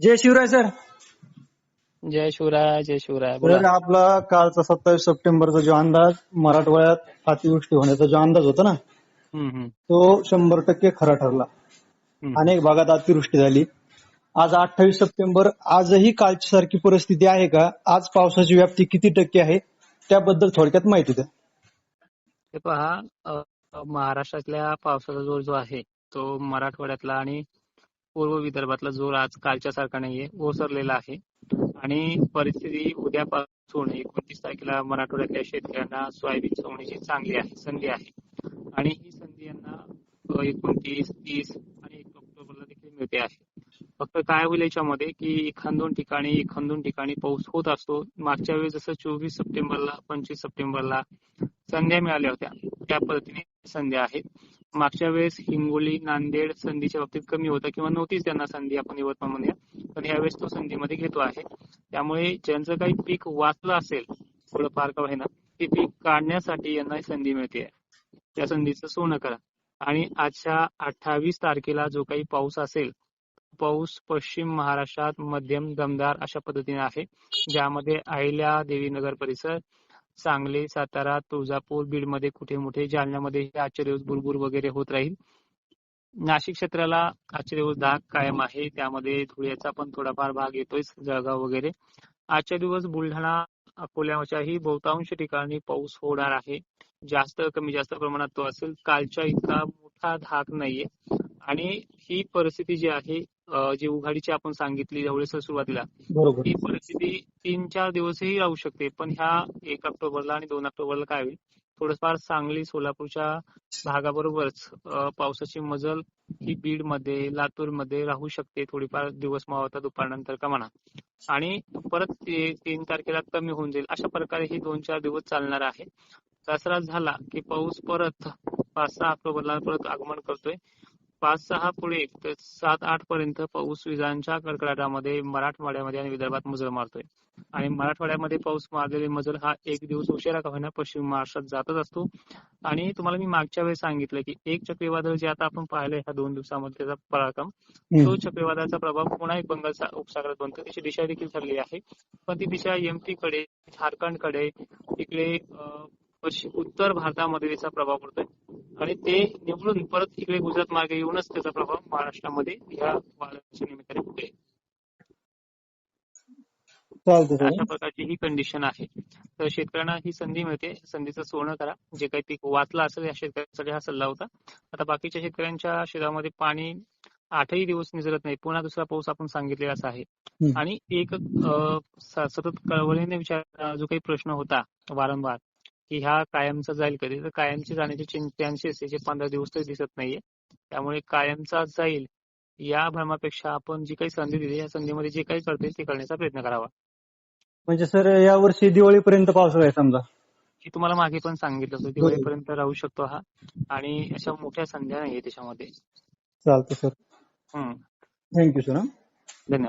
जय Shivray sir. जय शिवराय जय शिवराय. आपला कालचा सत्तावीस सप्टेंबरचा जो अंदाज मराठवाड्यात अतिवृष्टी होण्याचा जो अंदाज होता ना हम्म, हम्म, तो शंभर टक्के खरा ठरला. अनेक भागात अतिवृष्टी झाली. आज अठ्ठावीस सप्टेंबर आजही कालची सारखी परिस्थिती आहे का? आज पावसाची व्याप्ती किती टक्के आहे? त्याबद्दल थोडक्यात माहिती द्या. हे पहा महाराष्ट्रातल्या पावसाचा जोर जो आहे तो मराठवाड्यातला आणि पूर्व विदर्भातला जोर आज कालच्या सारखा नाहीये ओसरलेला आहे. आणि परिस्थिती उद्यापासून एकोणतीस तारखेला मराठवाड्यातल्या शेतकऱ्यांना सोयाबीन सोडण्याची चांगली आहे संधी आहे. आणि ही संधी यांना एकोणतीस तीस आणि एक ऑक्टोबरला देखील मिळते आहे. फक्त काय होईल याच्यामध्ये की एखाद दोन ठिकाणी एखाद दोन ठिकाणी पाऊस होत असतो. मागच्या वेळेस जसं चोवीस सप्टेंबरला पंचवीस सप्टेंबरला संध्या मिळाल्या होत्या. त्या पद्धतीने संध्या आहेत. मागच्या वेळेस हिंगोली नांदेड संधीच्या बाबतीत कमी होता किंवा नव्हतीच त्यांना संधी आपण यवतमाळ म्हणूया. पण यावेळेस तो संधीमध्ये घेतो आहे. त्यामुळे ज्यांचं काही पीक वाचलं असेल थोडंफार का होईना ते पीक काढण्यासाठी यांना संधी मिळते त्या संधीचं सोनं करा. आणि आजच्या अठ्ठावीस तारखेला जो काही पाऊस असेल पाऊस पश्चिम महाराष्ट्रात मध्यम दमदार अशा पद्धतीने आहे. ज्यामध्ये अहिल्या देवीनगर परिसर सांगली सातारा तुळजापूर बीडमध्ये कुठे मोठे जालन्यामध्ये आश्चर्यवस दिवस बुरबुर वगैरे होत राहील. नाशिक क्षेत्राला आश्चर्यवस दिवस कायम आहे. त्यामध्ये धुळ्याचा पण थोडाफार भाग येतोय जळगाव वगैरे. आजच्या दिवस बुलढाणा अकोल्याच्याही बहुतांश ठिकाणी पाऊस होणार आहे. जास्त कमी जास्त प्रमाणात तो असेल. कालच्या इतका मोठा धाक नाहीये. आणि ही परिस्थिती जी आहे जी उघाडीची आपण सांगितली ज्यावेळेस सुरुवातीला ही परिस्थिती तीन चार दिवसही राहू शकते पण ह्या एक ऑक्टोबरला आणि दोन ऑक्टोबरला काय होईल थोडंफार सांगली सोलापूरच्या भागाबरोबरच पावसाची मजल ही बीडमध्ये लातूरमध्ये राहू शकते थोडीफार दिवस मावळता दुपारनंतर का म्हणा. आणि परत ते तीन तारखेला कमी होऊन जाईल अशा प्रकारे ही दोन चार दिवस चालणार आहे. दसरा झाला की पाऊस परत पाच सहा ऑक्टोबरला परत आगमन करतोय. पाच सहा पुढे ते सात आठ पर्यंत पाऊस विजांच्या कडकडाटामध्ये मराठवाड्यामध्ये आणि विदर्भात मजल मारतोय. आणि मराठवाड्यामध्ये पाऊस मारलेले मजल हा एक दिवस उशिरा का होईना पश्चिम महाराष्ट्रात जातच असतो. आणि तुम्हाला मी मागच्या वेळेस सांगितलं की एक चक्रीवादळ जे आता आपण पाहिलंय ह्या दोन दिवसामध्ये त्याचा पराक्रम तो. चक्रीवादळाचा प्रभाव पुन्हा एक बंगालचा उपसागरात बनतो. त्याची दिशा देखील ठरली आहे. पण ती दिशा एमपी कडे झारखंडकडे इकडे उत्तर भारतामध्ये त्याचा प्रभाव पडतोय. आणि ते निवडून परत इकडे गुजरात मार्गे येऊनच त्याचा प्रभाव महाराष्ट्रामध्ये या वादळाच्या निमित्ताने सर. अशा प्रकारची ही कंडिशन आहे. तर शेतकऱ्यांना ही संधी मिळते. संधीचं सोनं करा. जे काही पीक वाचलं असेल या शेतकऱ्यांसाठी हा सल्ला होता. आता बाकीच्या शेतकऱ्यांच्या शेतामध्ये पाणी आठही दिवस निजरत नाही. पुन्हा दुसरा पाऊस आपण सांगितलेलाच आहे. आणि एक सतत कळवळीने विचार जो काही प्रश्न होता वारंवार की ह्या कायमचा जाईल कधी? तर कायमचे जाण्याचे चान्सेस याचे पंधरा दिवस तरी दिसत नाहीये. त्यामुळे कायमचा जाईल या भ्रमापेक्षा आपण जी काही संधी दिली या संधीमध्ये जे काही करता येईल ते करण्याचा प्रयत्न करावा. म्हणजे सर या वर्षी दिवाळीपर्यंत पावसाळा आहे समजा. की तुम्हाला मागे पण सांगितलं होतं दिवाळीपर्यंत राहू शकतो हा. आणि अशा मोठ्या संध्या नाहीये त्याच्यामध्ये. चालतं सर. हम्म. थँक्यू सर धन्यवाद.